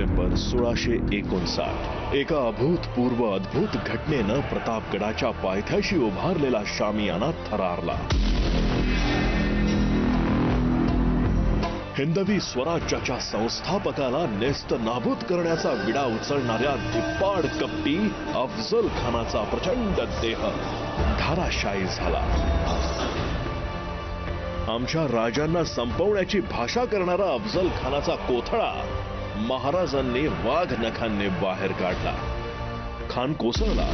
November सोळाशे एकोणसाठ. एका अभूतपूर्व अद्भुत घटनेनं प्रतापगडाच्या पायथ्याशी उभारलेला शामियाना थरारला. हिंदवी स्वराज्याच्या संस्थापकाला नेस्त नाबूद करण्याचा विडा उचलणाऱ्या धिप्पाड कपटी अफजल खानाचा प्रचंड देह धाराशाही झाला. आमच्या राजांना संपवण्याची भाषा करणारा अफजल खानाचा कोथळा महाराजांनी वाघ नखांनी बाहेर काढला. खान कोसळला.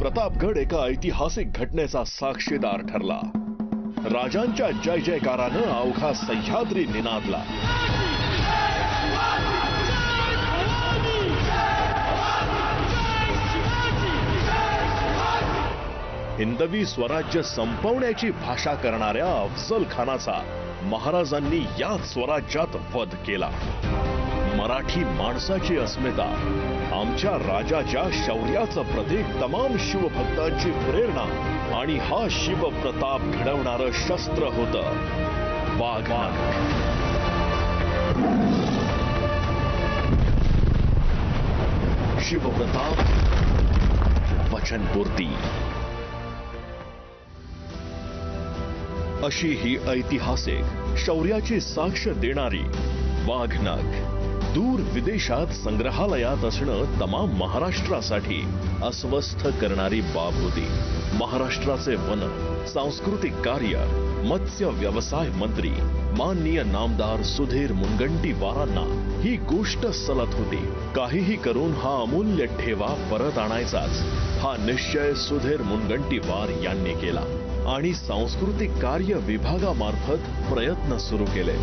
प्रतापगड एका ऐतिहासिक घटनेचा साक्षीदार ठरला. राजांच्या जय जयकारानं अवघा सह्याद्री निनादला. हिंदवी स्वराज्य संपवण्याची भाषा करणाऱ्या अफजल खानाचा महाराजांनी याच स्वराज्यात वध केला. मराठी माणसाची अस्मिता आमच्या राजाच्या शौर्याचं प्रतीक तमाम शिवभक्तांची प्रेरणा आणि हा शिवप्रताप घडवणारं शस्त्र होतं. शिव शिवप्रताप वचनपूर्ती. अशी ही ऐतिहासिक शौर्याची साक्ष देणारी वाघनाग. दूर विदेशात संग्रहालयात असणं तमाम महाराष्ट्रासाठी अस्वस्थ करणारी बाब होती. महाराष्ट्राचे वन सांस्कृतिक कार्य मत्स्य व्यवसाय मंत्री माननीय नामदार सुधीर मुनगंटीवारांना ही गोष्ट सलत होती. काहीही करून हा अमूल्य ठेवा परत आणायचाच हा निश्चय सुधीर मुनगंटीवार यांनी केला. आणि सांस्कृतिक कार्य विभागामार्फत प्रयत्न सुरू केले.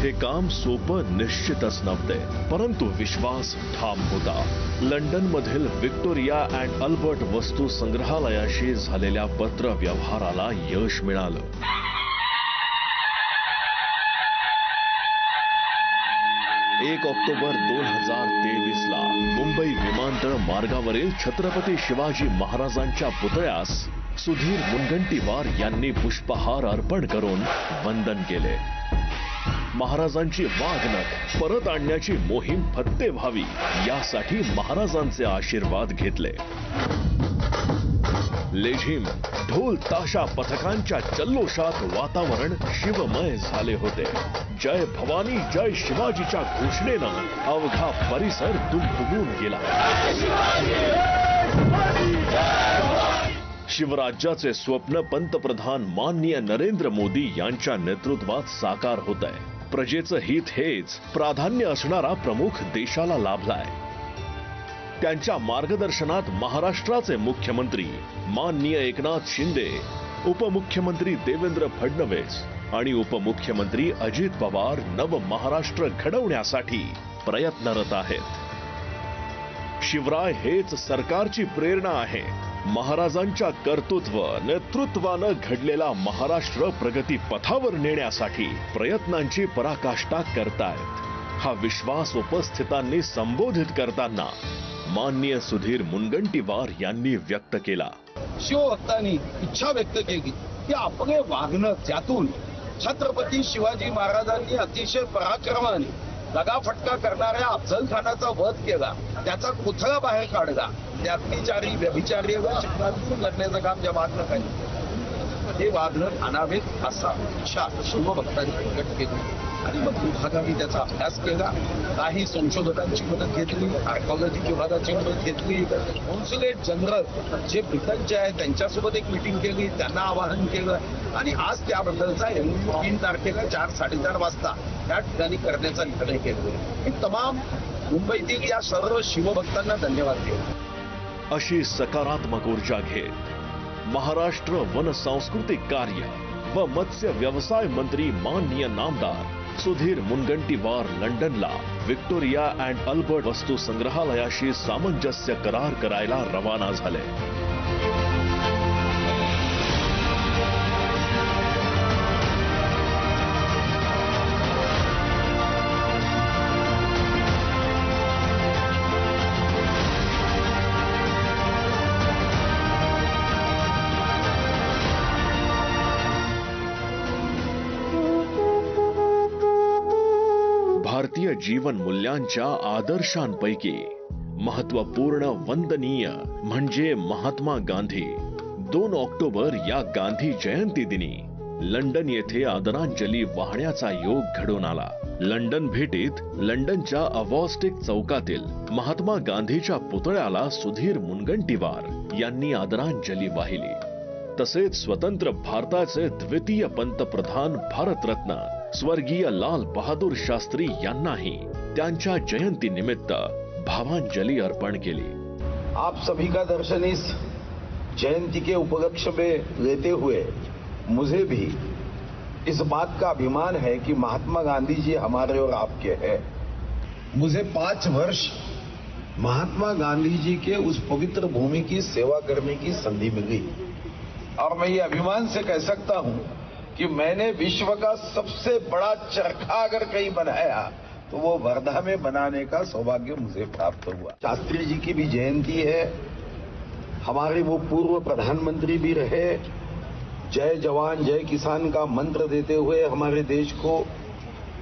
हे काम सोपं निश्चितच नव्हते परंतु विश्वास ठाम होता. लंडन मधील व्हिक्टोरिया अँड अल्बर्ट वस्तू संग्रहालयाशी झालेल्या पत्र व्यवहाराला यश मिळालं. एक ऑक्टोबर दोन हजार तेवीस ला मुंबई विमानतळ मार्गावरील छत्रपती शिवाजी महाराजांच्या पुतळ्यास सुधीर मुनगंटीवार यांनी पुष्पहार अर्पण करून वंदन केले. महाराजांची वागणं परत आणण्याची मोहीम फत्ते व्हावी यासाठी महाराजांचे आशीर्वाद घेतले. लेझिम ढोल ताशा पथकांच्या जल्लोषात वातावरण शिवमय झाले होते. जय भवानी जय शिवाजीच्या घोषणेनं अवघा परिसर दुमदुमून गेला. शिवराज्याचे स्वप्न पंतप्रधान माननीय नरेंद्र मोदी यांच्या नेतृत्वात साकार होत आहे. प्रजेचं हित हेच प्राधान्य असणारा प्रमुख देशाला लाभलाय. त्यांच्या मार्गदर्शनात महाराष्ट्राचे मुख्यमंत्री माननीय एकनाथ शिंदे उपमुख्यमंत्री देवेंद्र फडणवीस आणि उपमुख्यमंत्री अजित पवार नव महाराष्ट्र घडवण्यासाठी प्रयत्नरत आहेत. शिवराय हेच सरकारची प्रेरणा आहे. महाराजांच्या कर्तृत्व नेतृत्वानं घडलेला महाराष्ट्र प्रगती पथावर नेण्यासाठी प्रयत्नांची पराकाष्ठा करतायत. हा विश्वास उपस्थितांनी संबोधित करताना माननीय सुधीर मुनगंटीवार यांनी व्यक्त केला. शिवभक्तांनी इच्छा व्यक्त केली की आपले वागणं त्यातून. छत्रपती शिवाजी महाराजांनी अतिशय पराक्रमाने लगाफटका करणाऱ्या अफजल खानाचा वध केला. त्याचा कुथळा बाहेर काढला. ते अत्याचारी व्यभिचारी व शिक्षणातून करण्याचं काम जमातनं काही हे वागणं आणावेत असा इच्छा शिवभक्तांनी प्रकट केली. आणि मग विभागाने त्याचा अभ्यास केला. काही संशोधकांची मदत घेतली आर्कॉलॉजी विभागाची मदत घेतली. कॉन्सुलेट जनरल जे ब्रिटनचे आहेत त्यांच्यासोबत एक मिटिंग केली. त्यांना आवाहन केलं. आणि आज त्याबद्दलचा एम तीन तारखेला चार साडेचार वाजता त्या ठिकाणी करण्याचा निर्णय केला. मी तमाम मुंबईतील या सर्व शिवभक्तांना धन्यवाद देतो. अशी सकारात्मक ऊर्जा घेत महाराष्ट्र वन सांस्कृतिक कार्य व मत्स्य व्यवसाय मंत्री माननीय नामदार सुधीर मुनगंटीवार लंडनला व्हिक्टोरिया अँड अल्बर्ट वस्तू संग्रहालयाशी सामंजस्य करार करायला रवाना झाले. भारतीय जीवन मूल्यांच्या आदर्शांपैकी महत्त्वपूर्ण वंदनीय म्हणजे महात्मा गांधी. दोन ऑक्टोबर या गांधी जयंती दिनी लंडन येथे आदरांजली वाहण्याचा योग घडून आला. लंडन भेटीत लंडनच्या अवॉस्टिक चौकातील महात्मा गांधीच्या पुतळ्याला सुधीर मुनगंटीवार यांनी आदरांजली वाहिली. तसेच स्वतंत्र भारताचे द्वितीय पंतप्रधान भारतरत्न स्वर्गीय लाल बहादूर शास्त्री त्यांच्या जयंती निमित्त भावांजली अर्पण केली. आप सभी का दर्शन इस जयंती के उपलक्ष्य में लेते हुए मुझे भी इस बात का अभिमान है कि महात्मा गांधी जी हमारे और आपके हैं। मुझे पाँच वर्ष महात्मा गांधी जी के उस पवित्र भूमि की सेवा करने की संधि मिली। और मैं ये अभिमान से कह सकता हूँ कि मैंने विश्व का सबसे बड़ा चरखा अगर कहीं बनाया तो वो वर्धा में बनाने का सौभाग्य मुझे प्राप्त हुआ। शास्त्री जी की भी जयंती है। हमारे वो पूर्व प्रधानमंत्री भी रहे। जय जवान, जय किसान का मंत्र देते हुए हमारे देश को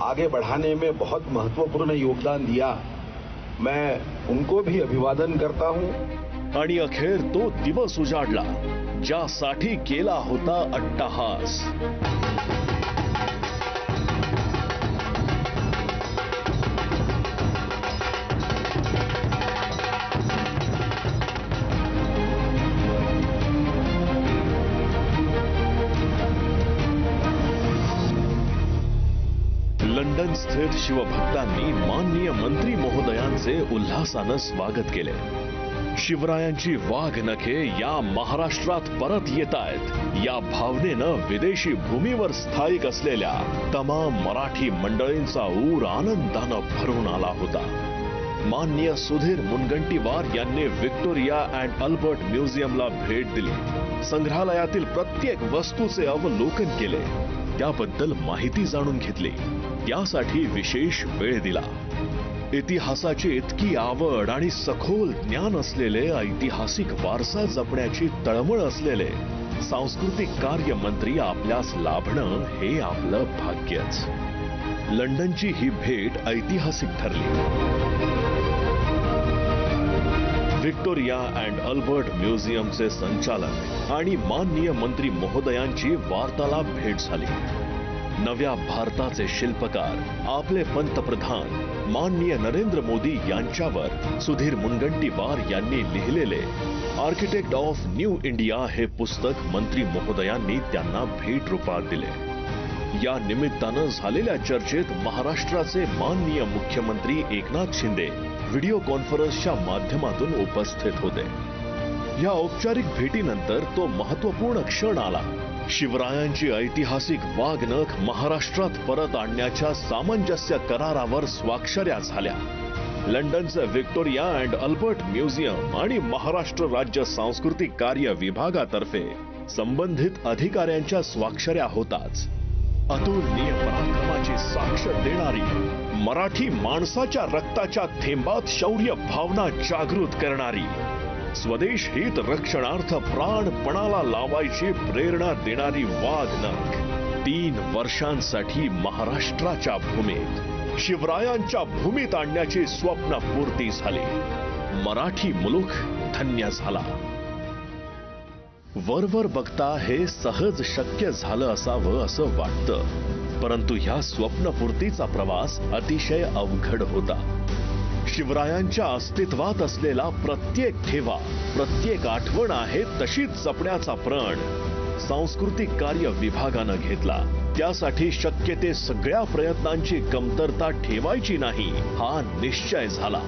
आगे बढ़ाने में बहुत महत्वपूर्ण योगदान दिया। मैं उनको भी अभिवादन करता हूँ। आणि अखेर तो दिवस उजाडला। ज्यासाठी केला होता अट्टहास. लंडन स्थित शिवभक्तांनी माननीय मंत्री महोदयांचे उल्हासानं स्वागत केले. शिवरायांची वाघ नखे या महाराष्ट्रात परत येत आहेत या भावनेनं विदेशी भूमीवर स्थायिक असलेल्या तमाम मराठी मंडळींचा ऊर आनंदानं भरून आला होता. माननीय सुधीर मुनगंटीवार यांनी व्हिक्टोरिया अँड अल्बर्ट म्युझियमला भेट दिली. संग्रहालयातील प्रत्येक वस्तूचे अवलोकन केले. त्याबद्दल माहिती जाणून घेतली. त्यासाठी विशेष वेळ दिला. इतिहासाची इतकी आवड आणि सखोल ज्ञान असलेले ऐतिहासिक वारसा जपण्याची तळमळ असलेले सांस्कृतिक कार्य मंत्री आपल्यास लाभणं हे आपलं भाग्यच. लंडनची ही भेट ऐतिहासिक ठरली. व्हिक्टोरिया अँड अल्बर्ट म्युझियमचे संचालक आणि माननीय मंत्री महोदयांची वार्तालाप भेट झाली. नव्या भारताचे शिल्पकार आपले पंतप्रधान माननीय नरेंद्र मोदी यांच्यावर सुधीर मुनगंटीवार यांनी लिहिलेले आर्किटेक्ट ऑफ न्यू इंडिया हे पुस्तक मंत्री महोदयांनी त्यांना भेट रूपात दिले. या निमित्तानं झालेल्या चर्चेत महाराष्ट्राचे माननीय मुख्यमंत्री एकनाथ शिंदे व्हिडिओ कॉन्फरन्सच्या माध्यमातून उपस्थित होते. या औपचारिक भेटीनंतर तो महत्त्वपूर्ण क्षण आला. शिवरायांची ऐतिहासिक वाघनख महाराष्ट्रात परत आणण्याच्या सामंजस्य करारावर स्वाक्षऱ्या झाल्या. लंडनचं व्हिक्टोरिया अँड अल्बर्ट म्युझियम आणि महाराष्ट्र राज्य सांस्कृतिक कार्य विभागातर्फे संबंधित अधिकाऱ्यांच्या स्वाक्षऱ्या होताच. अतुलनीय पराक्रमाची साक्ष देणारी मराठी माणसाच्या रक्ताच्या थेंबात शौर्य भावना जागृत करणारी स्वदेश हित रक्षणार्थ प्राणपणाला लावायची प्रेरणा देणारी वाघनख तीन वर्षांसाठी महाराष्ट्राच्या भूमीत शिवरायांच्या भूमीत आणण्याची स्वप्न पूर्ती झाली. मराठी मुलूक धन्य झाला. वरवर बघता हे सहज शक्य झालं असावं असं वाटतं. परंतु ह्या स्वप्नपूर्तीचा प्रवास अतिशय अवघड होता. शिवरायांच्या अस्तित्वात असलेला प्रत्येक ठेवा प्रत्येक आठवण आहे तशीच जपण्याचा प्रण. सांस्कृतिक कार्य विभागानं घेतला. त्यासाठी शक्य ते सगळ्या प्रयत्नांची कमतरता ठेवायची नाही हा निश्चय झाला.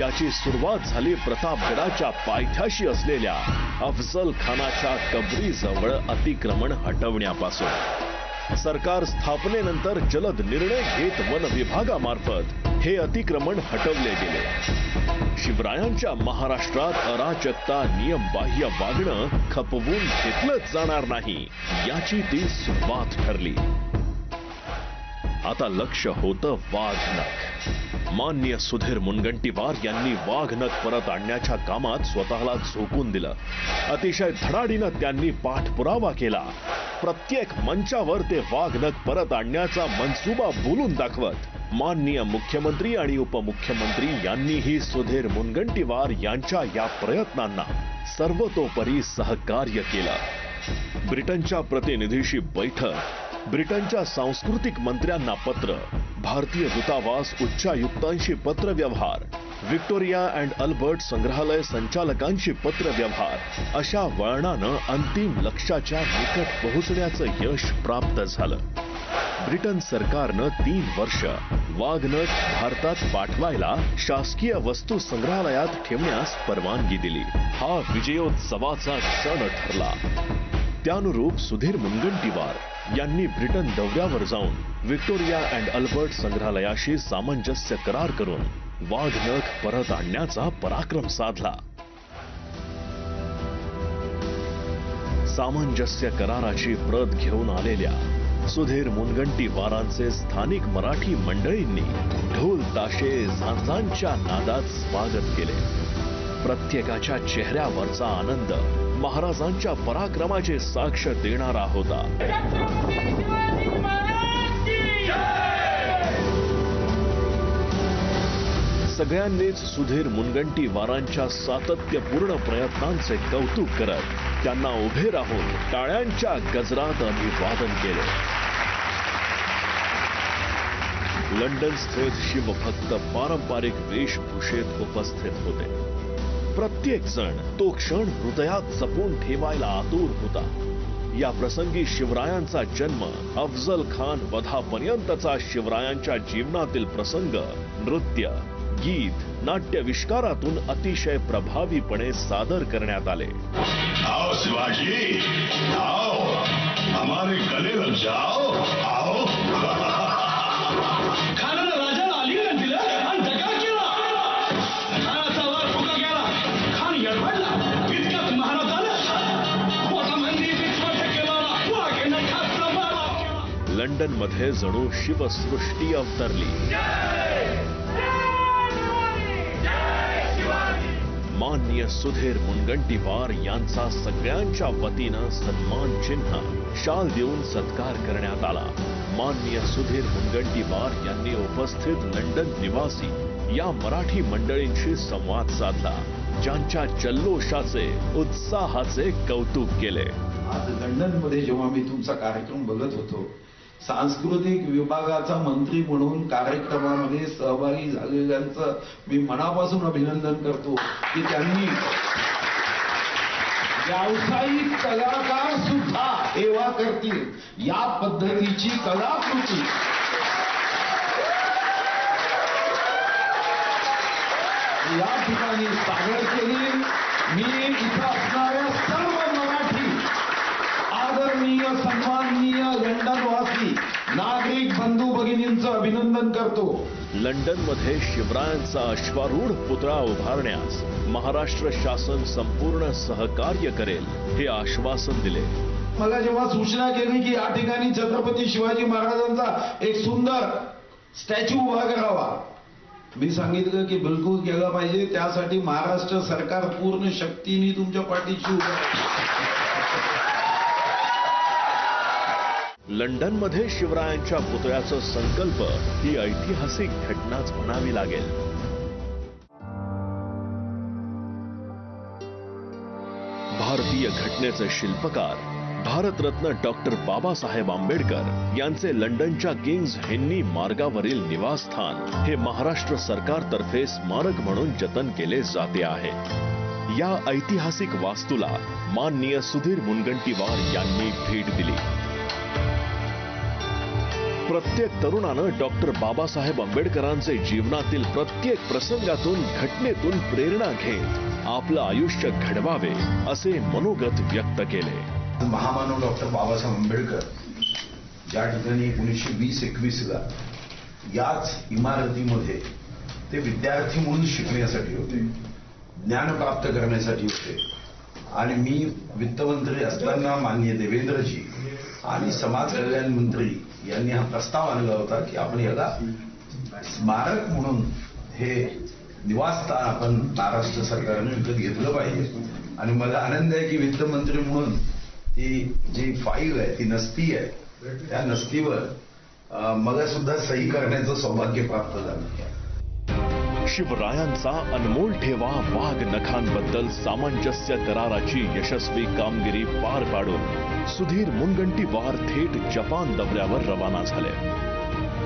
याची सुरुवात झाली प्रतापगडाच्या पायथ्याशी असलेल्या अफजल खानाच्या कबरीजवळ अतिक्रमण हटवण्यापासून. सरकार स्थापनेनंतर जलद निर्णय घेत वन विभागामार्फत हे अतिक्रमण हटवले गेले. शिवरायांच्या महाराष्ट्रात अराजकता नियमबाह्य वागणं खपवून घेतलंच जाणार नाही याची ती सुरुवात ठरली. आता लक्ष होतं वाघनख. मान्य सुधीर मुनगंटीवार यांनी वाघनख परत आणण्याच्या कामात स्वतःला झोकून दिलं. अतिशय धडाडीनं त्यांनी पाठपुरावा केला. प्रत्येक मंचावर ते वाघनख परत आणण्याचा मनसुबा बोलून दाखवत. माननीय मुख्यमंत्री आणि उपमुख्यमंत्री यांनीही सुधीर मुनगंटीवार यांच्या या प्रयत्नांना सर्वतोपरी सहकार्य केलं. ब्रिटनच्या प्रतिनिधीशी बैठक ब्रिटनच्या सांस्कृतिक मंत्र्यांना पत्र भारतीय दूतावास उच्चायुक्तांशी पत्रव्यवहार व्हिक्टोरिया अँड अल्बर्ट संग्रहालय संचालकांशी पत्रव्यवहार अशा वळणानं अंतिम लक्ष्याच्या निकट पोहोचण्याचं यश प्राप्त झालं. ब्रिटन सरकारनं तीन वर्ष वाघनख भारतात पाठवायला शासकीय वस्तू संग्रहालयात ठेवण्यास परवानगी दिली. हा विजयोत्सवाचा क्षण ठरला. त्यानुरूप सुधीर मुनगंटीवार यांनी ब्रिटन दौऱ्यावर जाऊन व्हिक्टोरिया अँड अल्बर्ट संग्रहालयाशी सामंजस्य करार करून वाघनख परत आणण्याचा पराक्रम साधला. सामंजस्य कराराची प्रत घेऊन आलेल्या सुधीर मुनगंटीवारांचे स्थानिक मराठी मंडळींनी ढोल ताशे झांजांच्या नादात स्वागत केले. प्रत्येकाच्या चेहऱ्यावरचा आनंद महाराजांच्या पराक्रमाचे साक्ष देणारा होता. सगळ्यांनीच सुधीर मुनगंटीवारांच्या सातत्यपूर्ण प्रयत्नांचे कौतुक करत त्यांना उभे राहून टाळ्यांच्या गजरात अभिवादन केले. लंडन स्थित शिवभक्त पारंपरिक वेशभूषेत उपस्थित होते. प्रत्येक जण तो क्षण हृदयात जपून ठेवायला आतुर होता. या प्रसंगी शिवरायांचा जन्म अफजल खान वधापर्यंतचा शिवरायांच्या जीवनातील प्रसंग नृत्य गीत नाट्यविष्कारातून अतिशय प्रभावीपणे सादर करण्यात आले. आओ शिवाजी आओ हमारे गले लग जाओ आओ. खानानं राजाला अलिंगन दिलं आणि दगा केला खानाचा वार फुका गेला खान येडवाडला इतक्यात महाराजानं मोठा मंदिर विश्वास केला वाघेनं खातला मारा। लंडनमध्ये जणू शिवसृष्टी अवतरली. मान्य सुधीर मुनगंटीवार यांचा सगळ्यांच्या वतीनं सन्मान चिन्ह शाल देऊन सत्कार करण्यात आला. मान्य सुधीर मुनगंटीवार यांनी उपस्थित लंडन निवासी या मराठी मंडळींशी संवाद साधला ज्यांच्या जल्लोषाचे उत्साहाचे कौतुक केले. आज लंडनमध्ये जेव्हा मी तुमचा कार्यक्रम बघत होतो सांस्कृतिक विभागाचा मंत्री म्हणून कार्यक्रमामध्ये सहभागी झालेल्यांचं मी मनापासून अभिनंदन करतो की त्यांनी व्यावसायिक कलाकार सुद्धा सेवा करतील या पद्धतीची कलाकृती. या ठिकाणी सादर केली. मी इथं असणाऱ्या सर्व मराठी आदरणीय सन्माननीय लंडनवासी भगिनींचं अभिनंदन करतो. लंडनमध्ये शिवरायांचा अश्वारूढ पुतळा उभारण्यास महाराष्ट्र शासन संपूर्ण सहकार्य करेल हे आश्वासन दिले. मला जेव्हा सूचना केली की या ठिकाणी छत्रपती शिवाजी महाराजांचा एक सुंदर स्टॅच्यू उभा करावा मी सांगितलं की बिलकुल केलं पाहिजे. त्यासाठी महाराष्ट्र सरकार पूर्ण शक्तीने तुमच्या पाठीशी उभं आहे. लंडनमध्ये शिवरायांच्या पुतळ्याचं संकल्प ही ऐतिहासिक घटनाच म्हणावी लागेल भारतीय घटनेचे शिल्पकार भारतरत्न डॉक्टर बाबासाहेब आंबेडकर यांचे लंडनच्या किंग्ज हेन्नी मार्गावरील निवासस्थान हे महाराष्ट्र सरकारतर्फे स्मारक म्हणून जतन केले जाते आहे या ऐतिहासिक वास्तूला माननीय सुधीर मुनगंटीवार यांनी भेट दिली प्रत्येक तरुणानं डॉक्टर बाबासाहेब आंबेडकरांचे जीवनातील प्रत्येक प्रसंगातून घटनेतून प्रेरणा घेत आपलं आयुष्य घडवावे असे मनोगत व्यक्त केले. महामानव डॉक्टर बाबासाहेब आंबेडकर ज्या ठिकाणी एकोणीसशे वीस एकवीसला याच इमारतीमध्ये ते विद्यार्थी म्हणून शिकण्यासाठी होते ज्ञान प्राप्त करण्यासाठी होते. आणि मी वित्तमंत्री असताना माननीय देवेंद्रजी आणि समाज कल्याण मंत्री यांनी हा प्रस्ताव आणला होता की आपण याला स्मारक म्हणून हे निवासस्थान आपण महाराष्ट्र सरकारने विकत घेतलं पाहिजे. आणि मला आनंद आहे की वित्तमंत्री म्हणून ती जी फाईल आहे ती नसती आहे त्या नसतीवर मला सुद्धा सही करण्याचं सौभाग्य प्राप्त झालं. शिवरायांचा अनमोल ठेवा वाघ नखांबद्दल सामंजस्य कराराची यशस्वी कामगिरी पार पाडून सुधीर मुनगंटीवार थेट जपान दौऱ्यावर रवाना झाले.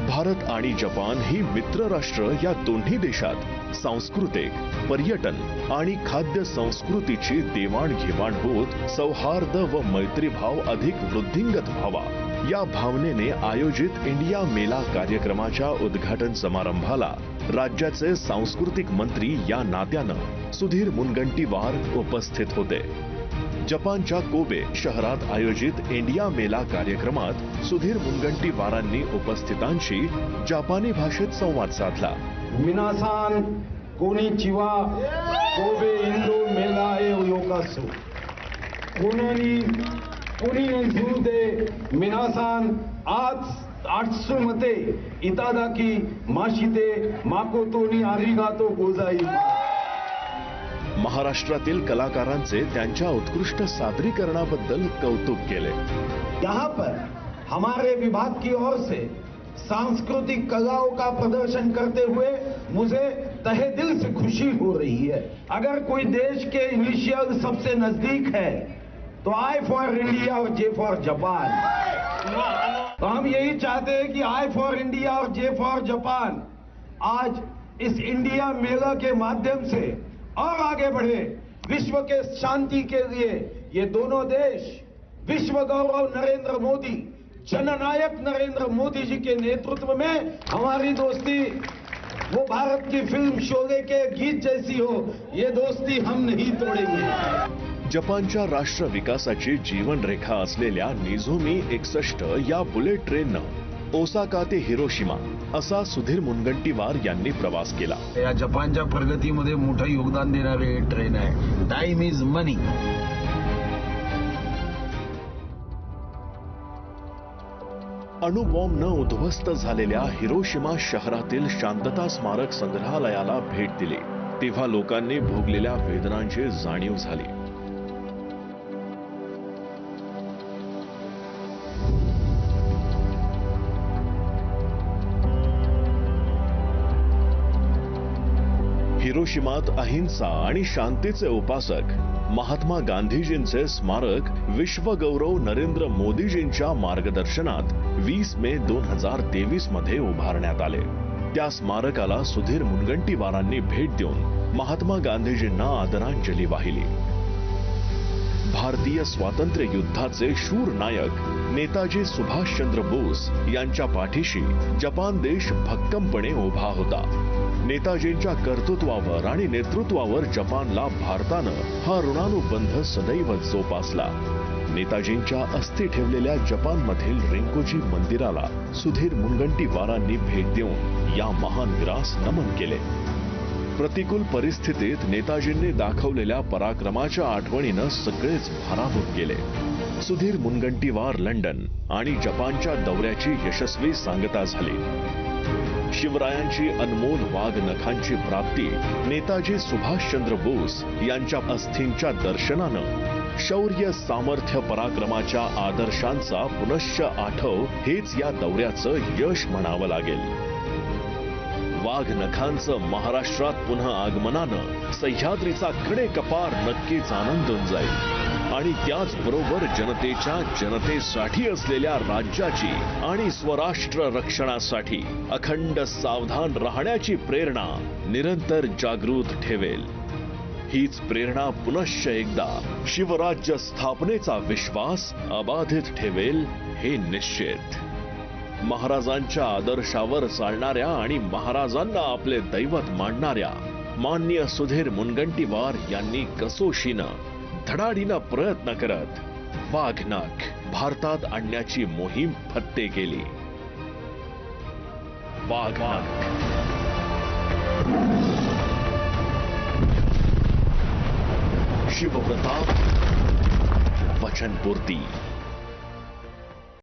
भारत आणि जपान ही मित्र राष्ट्र या दोन्ही देशात सांस्कृतिक पर्यटन आणि खाद्य संस्कृतीची देवाणघेवाण होत सौहार्द व मैत्रीभाव अधिक वृद्धिंगत व्हावा. या भावनेने आयोजित इंडिया मेला कार्यक्रमाच्या उद्घाटन समारंभाला राज्याचे सांस्कृतिक मंत्री या नात्यानं सुधीर मुनगंटीवार उपस्थित होते. जपानच्या कोबे शहरात आयोजित इंडिया मेला कार्यक्रमात सुधीर मुनगंटीवारांनी उपस्थितांशी जापानी भाषेत संवाद साधला. मिनासान कोणी चिवा कोबे इंदू मेला कोणी 우리 미나산 아츠 아츠마테 이타다키 마시테 마코토니 아리가토 고자이 महाराष्ट्रातील कलाकारांचे त्यांच्या उत्कृष्ट सादरीकरणाबद्दल कौतुक केले. यहाँ पर हमारे विभाग की ओर से सांस्कृतिक कलाओं का प्रदर्शन करते हुए मुझे तहे दिल से खुशी हो रही है। अगर कोई देश के इनिशियल सबसे नज़दीक है तो आई फॉर इंडिया और जे फॉर जापान तो हम यही चाहते हैं कि आई फॉर इंडिया और जे फॉर जापान आज इस इंडिया मेला के माध्यम से और आगे बढ़े, विश्व के शांति के लिए। ये दोनों देश, विश्व गौरव नरेंद्र मोदी, जननायक नरेंद्र मोदी जी के नेतृत्व में हमारी दोस्ती, वो भारत की फ़िल्म शोले के गीत जैसी हो, ये दोस्ती हम नहीं तोड़ेंगे। जपानच्या राष्ट्र विकासाची जीवनरेखा असलेल्या निझोमी एकसष्ट या बुलेट ट्रेननं ओसाका ते हिरोशिमा असा सुधीर मुनगंटीवार यांनी प्रवास केला. या जपानच्या प्रगतीमध्ये मोठं योगदान देणारी ट्रेन आहे. टाइम इज मनी अणुबॉम्बनं उद्ध्वस्त झालेल्या हिरोशिमा शहरातील शांतता स्मारक संग्रहालयाला भेट दिली. तेव्हा लोकांनी भोगलेल्या वेदनांची जाणीव झाली. हिरोशिमात अहिंसा आणि शांतीचे उपासक. महात्मा गांधीजींचे स्मारक विश्वगौरव नरेंद्र मोदीजींच्या मार्गदर्शनात वीस मे दोन हजार तेवीसमध्ये उभारण्यात आले. त्या स्मारकाला सुधीर मुनगंटीवारांनी भेट देऊन महात्मा गांधीजींना आदरांजली वाहिली. भारतीय स्वातंत्र्य युद्धाचे शूर नायक नेताजी सुभाषचंद्र बोस यांच्या पाठीशी जपान देश भक्कमपणे उभा होता. नेताजींच्या कर्तृत्वावर आणि नेतृत्वावर जपानला भारतानं हा ऋणानुबंध सदैव जोपासला. नेताजींच्या अस्थि ठेवलेल्या जपानमधील रिंकोजी मंदिराला सुधीर मुनगंटीवारांनी भेट देऊन या महान वीरास नमन केले. प्रतिकूल परिस्थितीत नेताजींनी दाखवलेल्या पराक्रमाच्या आठवणीनं सगळेच भाराभूत केले सुधीर मुनगंटीवार लंडन आणि जपानच्या दौऱ्याची यशस्वी सांगता झाली. शिवरायांची अनमोल वाघ नखांची प्राप्ती नेताजी सुभाषचंद्र बोस यांच्या अस्थींच्या दर्शनानं शौर्य सामर्थ्य पराक्रमाच्या आदर्शांचा पुनश्च आठव हेच या दौऱ्याचं यश म्हणावं लागेल. वाघ नखांचं महाराष्ट्रात पुन्हा आगमनानं सह्याद्रीचा कडे कपार नक्कीच आनंदून जाईल. आणि त्याचबरोबर जनतेच्या जनतेसाठी असलेल्या राज्याची आणि स्वराष्ट्र रक्षणासाठी अखंड सावधान राहण्याची प्रेरणा निरंतर जागृत ठेवेल. हीच प्रेरणा पुनश्च एकदा शिवराज्य स्थापनेचा विश्वास अबाधित ठेवेल हे निश्चित. महाराजांच्या आदर्शावर चालणाऱ्या आणि महाराजांना आपले दैवत मानणाऱ्या मान्य सुधीर मुनगंटीवार यांनी कसोशीनं धडाडीनं प्रयत्न करत वाघनाक भारतात आणण्याची मोहीम फत्ते केली. वाघनाक. शिवप्रताप वचनपूर्ती.